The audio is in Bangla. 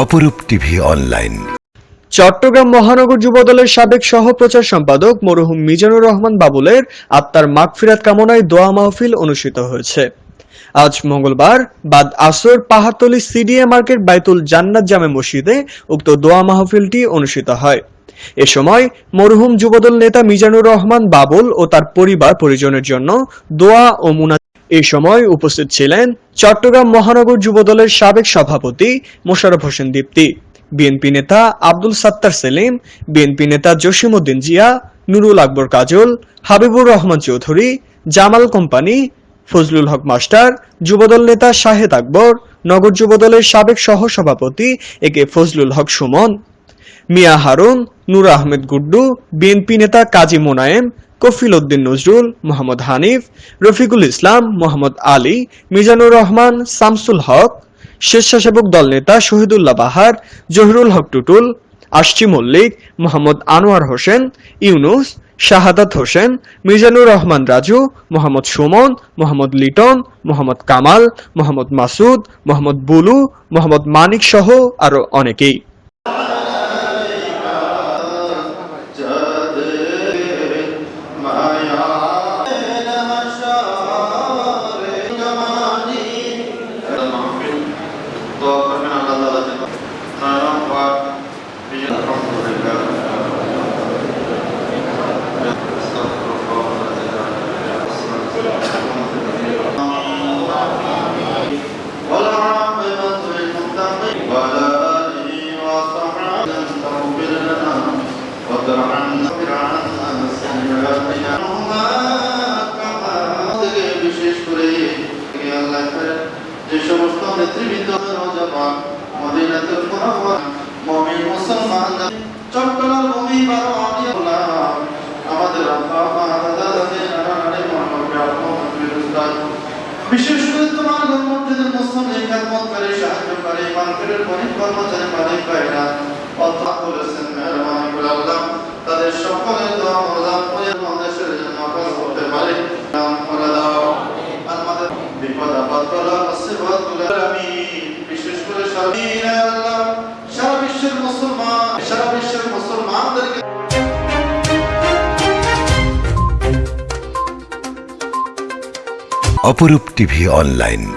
অপরূপ টিভি অনলাইন। চট্টগ্রাম মহানগর যুবদলের সাবেক সহ প্রচার সম্পাদক মরহুম মিজানুর রহমান বাবুলের আত্মার মাগফিরাত কামনায় দোয়া মাহফিল অনুষ্ঠিত হয়েছে। আজ মঙ্গলবার বাদ আসর পাহাতলি সিডিএ মার্কেট বাইতুল জান্নাত জামে মসজিদে উক্ত দোয়া মাহফিলটি অনুষ্ঠিত হয়। এ সময় মরহুম যুবদল নেতা মিজানুর রহমান বাবুল ও তার পরিবার পরিজনের জন্য দোয়া ও মুনা এই সময় উপস্থিত ছিলেন চট্টগ্রাম মহানগর যুবদলের সাবেক সভাপতি মোশাররফ হোসেন দীপ্তি, বিএনপি নেতা আব্দুল সাত্তার সেলিম, বিএনপি নেতা জসিমউদ্দিন জিয়া, নুরুল আকবর কাজল, হাবিবুর রহমান চৌধুরী, জামাল কোম্পানি, ফজলুল হক মাস্টার, যুবদল নেতা শাহেদ আকবর, নগর যুবদলের সাবেক সহ সভাপতি A K Fazlul Haque Sumon, Mia Harun, Noor Ahmed Guddu, BNP নেতা কাজী মোনায়েম কফিল উদ্দিন নজরুল, মোহাম্মদ হানিফ, রফিকুল ইসলাম, মোহাম্মদ আলী, মিজানুর রহমান, শামসুল হক, স্বেচ্ছাসেবক দল নেতা শহীদুল্লাহ বাহার, জহিরুল হক টুটুল আশচি মল্লিক, মোহাম্মদ আনোয়ার হোসেন, ইউনুস, শাহাদাত হোসেন, মিজানুর রহমান রাজু, মোহাম্মদ সুমন, মোহাম্মদ লিটন, মোহাম্মদ কামাল, মোহাম্মদ মাসুদ, মোহাম্মদ বুলু, মোহাম্মদ মানিক সহ আরও অনেকেই। বিশেষ করে যে সমস্ত নেতৃবৃন্দ নওজওয়ান বিশেষ করে তোমার মসজিদের মুসলিম খেদমতকারী সাহায্যকারী মার্কেটের গরিব কর্মচারী মালিক ভাইরা কথা বলেছেন মেহরবানি করে আল্লাহ, তাদের সকলের দোয়া মরদান করে দেশের জন্য কাজ করতে পারে। নাম করে দাও। আমাদের বিপদ আপদ বলা মুসিবতগুলো আমি বিশেষ করে সারা অপরূপ টিভি অনলাইন।